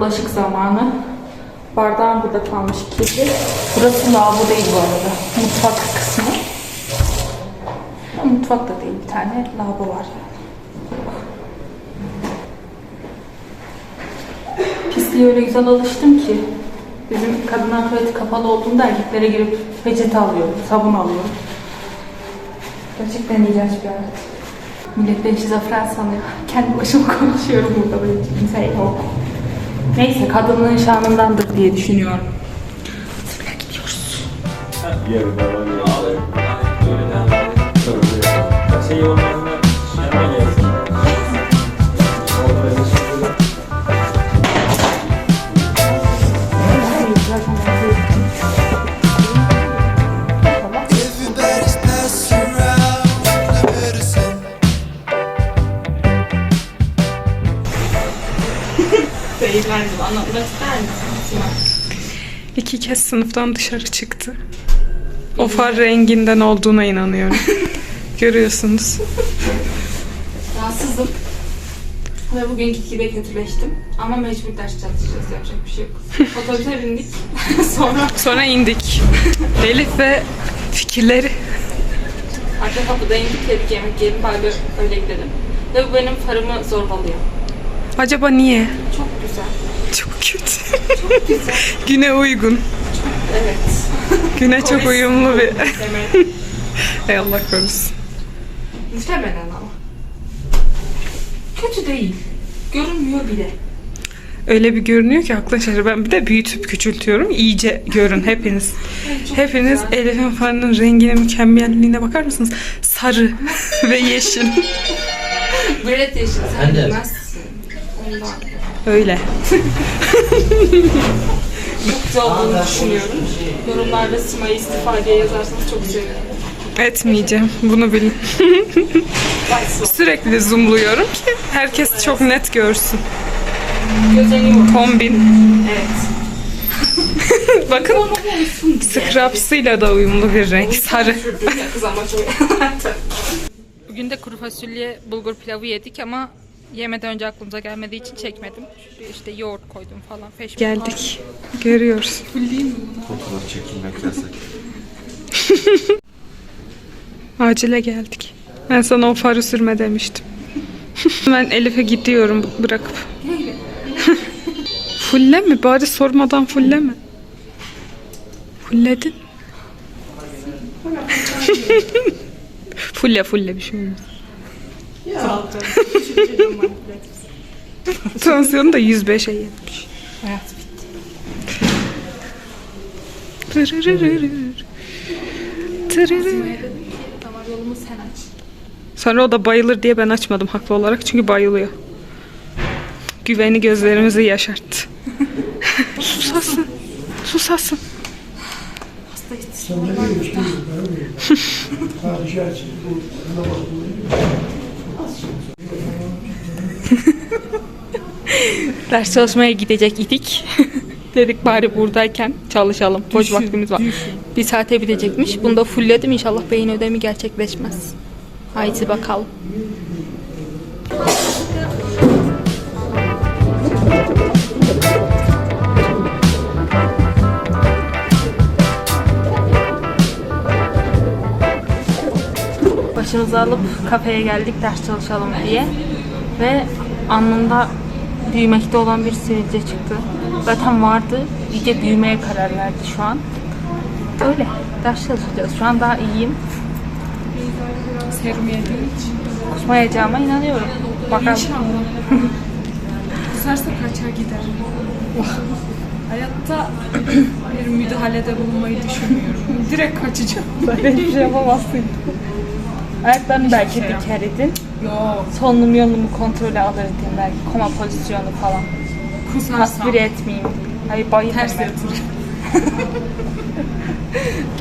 bulaşık zamanı. Bardağım burada kalmış kirli. Burası lavabo değil bu arada. Mutfak kısmı. Mutfak da değil bir tane lavabo var. Pisliğe öyle güzel alıştım ki. Bizim kadınlar tuvaleti kapalı olduğunda erkeklere girip peçete alıyorum, sabun alıyorum. Gerçekten iğrenç bir hayat. Millet beni şizofren sanıyor. Kendi başıma konuşuyorum burada böyle kimse yok. Neyse kadının şanındandır diye düşünüyorum. Sıraya gidiyoruz. Yerine var ya. Şey olmazsa Beyefendim anlatmak ister misin? İki kez sınıftan dışarı çıktı. O far renginden olduğuna inanıyorum. Görüyorsunuz. Rahatsızım. Ve bugünkü gibi kötüleştim. Ama mecbur ders çalışacağız. Yapacak bir şey yok. Otobüse bindik. Sonra Sonra indik. Elif ve fikirleri. arka kapıda indik dedik yemek yiyelim. Bari öyle gidelim. Ve bu benim farımı zorbalıyor. Acaba niye? Çok güzel. Çok kötü. Güne uygun. Evet. Güne çok uyumlu bir... Ey Allah korusun. Muhtemelen ama. Kötü değil. Görünmüyor bile. Öyle bir görünüyor ki aklın şaşırır. Ben bir de büyütüp küçültüyorum. İyice görün hepiniz. çok Hepiniz güzel. Elif'in farının rengine, mükemmelliğine bakar mısınız? Sarı ve yeşil. Beret yeşil sen bilmezsin. Ondan. Öyle. Çok güzel olduğunu düşünüyorum. Yorumlarda Sima'yı istifa diye yazarsanız çok sevinirim. Etmeyeceğim. Bunu bilin. Sürekli zoomluyorum ki herkes çok net görsün. Kombin. Evet. Bakın scrubs'ıyla da uyumlu bir renk. Sarı. Bugün de kuru fasulye bulgur pilavı yedik ama yemeden önce aklımıza gelmediği için çekmedim. Şuraya işte yoğurt koydum falan. Feş Geldik. Görüyoruz. Fotoğraf çekilmek yasak. Acile geldik. Ben sana o farı sürme demiştim. ben Elif'e gidiyorum bırakıp. fulle mi? Bari sormadan fulle mi? Fulledin. fulle fulle bir şey olmaz. Tansiyonu da 105'e yetmiş. Hayat bitti. Tırırırırır. Tırırır. Tamam yolumu sen aç. Sonra o da bayılır diye ben açmadım haklı olarak çünkü bayılıyor. Güveni gözlerimizi yaşarttı. susasın. Susasın. Hasta hiç. Ders çalışmaya gidecek idik. Dedik bari buradayken çalışalım. Boş vaktimiz var. Bir saate bitecekmiş. Bunu da fullledim. İnşallah beyin ödemi gerçekleşmez. Haydi bakalım. Başımızı alıp kafeye geldik ders çalışalım diye. Ve anında büyümekte olan bir sivilce çıktı. Zaten vardı. İyice büyümeye karar verdi şu an. Öyle. Ders çalışacağız. Şu an daha iyiyim. Serum yediği için. Kusmayacağıma inanıyorum. Bakalım. Kusarsa kaçar gider. Hayatta bir müdahalede bulunmayı düşünmüyorum. Direkt kaçacağım. Böyle hiçbir şey yapamazsın. Ayaklarını belki diker idin. Yok. Solunum yolumu kontrole alır idin belki. Koma pozisyonu falan. Kusarsam. Aspire etmeyeyim. Hayır bayılırım. Ters ben. yatırır.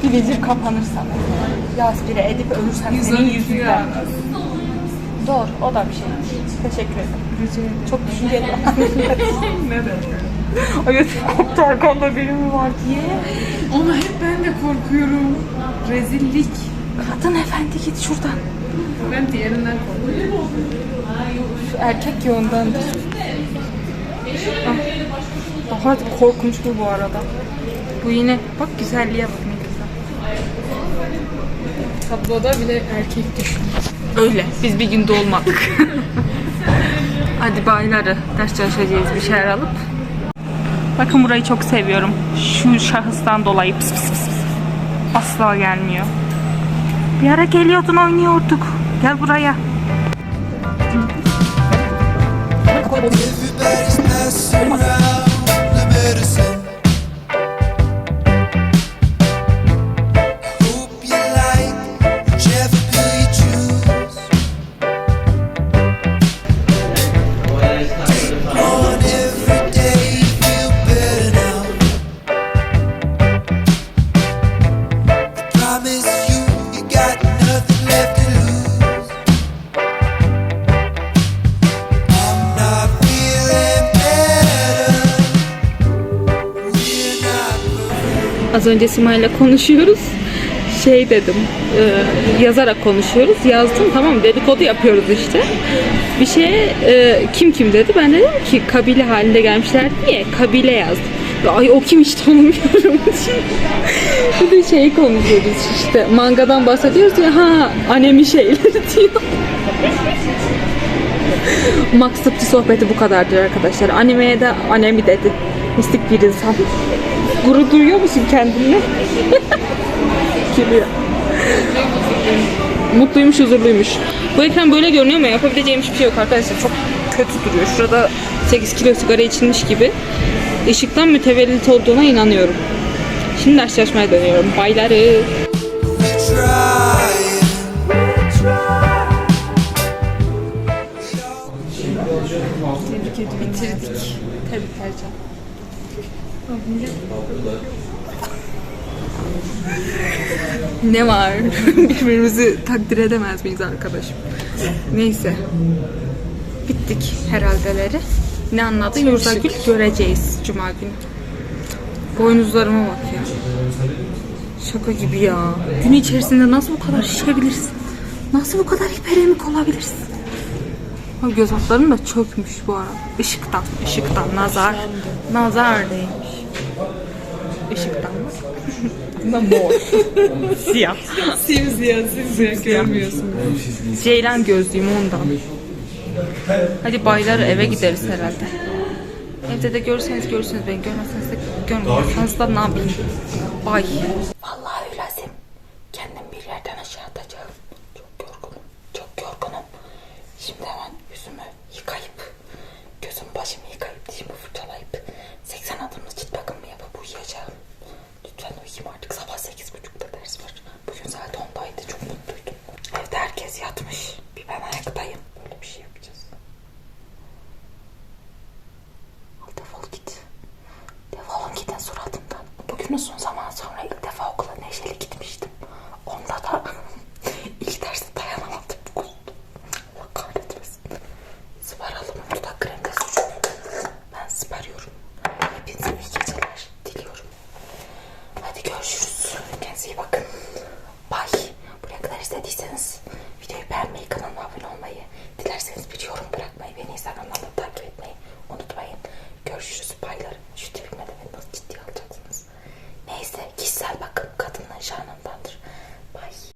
Bilecik kapanırsa mesela. Ya aspire edip ölürsem senin yüzünden. Doğru, o da bir şey. Teşekkür ederim. Çok düşünceli. Ne de? Evet, koptu arkamda biri mi var diye. Onu hep ben de korkuyorum. Rezillik. Kadın efendi git şuradan. Ben diğerinden korkuyorum. Erkek yoğundandır. Ah, Daha korkunç bu bu arada. Bu yine bak güzelliğe bak ne güzel. Tabloda bile erkek düşün. Öyle. Biz bir günde olmadık. Hadi bayları ders çalışacağız bir şeyler alıp. Bakın burayı çok seviyorum. Şu şahıstan dolayı pıs pıs pıs. Asla gelmiyor. Bir ara geliyordun oynuyorduk. Gel buraya. Az önce Sima'yla konuşuyoruz. Şey dedim, e, yazarak konuşuyoruz. Yazdım tamam dedikodu yapıyoruz işte. Bir şeye e, kim kim dedi. Ben dedim ki kabile halinde gelmişler diye kabile yazdım. Ya, Ay o kim hiç tanımıyorum. bir de şey konuşuyoruz işte mangadan bahsediyoruz ya ha anemi şeyleri diyor. Maksatçı sohbeti bu kadardır arkadaşlar. Animeye de anemi dedi. Mistik bir insan. Gurur duyuyor musun kendinle? Gülüyor. Mutluymuş, huzurluymuş. Bu ekran böyle görünüyor ama yapabileceğim hiçbir şey yok arkadaşlar. Çok kötü duruyor. Şurada 8 kilo sigara içilmiş gibi. Işıktan mütevellit olduğuna inanıyorum. Şimdi ders çalışmaya dönüyorum. Bayları. We're trying. Bitirdik. Tebrikler canım. Ne var? Birbirimizi takdir edemez miyiz arkadaşım? Neyse. Bittik herhaldeleri. Ne anladı? Yurdagül göreceğiz Cuma günü. Boynuzlarıma bak ya. Şaka gibi ya. Gün içerisinde nasıl bu kadar şişebilirsin? Nasıl bu kadar hiperemik olabilirsin? Ha, göz altlarım da çökmüş bu arada. Işıktan, ışıktan, nazar. Nazar değmiş. Işıktan. Siyah. Simsiyah, simsiyah görmüyorsun. Ceylan gözlüğüm ondan. Hadi baylar eve gideriz herhalde. Evde de görürseniz görürsünüz beni görmezseniz de görmezseniz de ne yapayım. Bay. Sama 来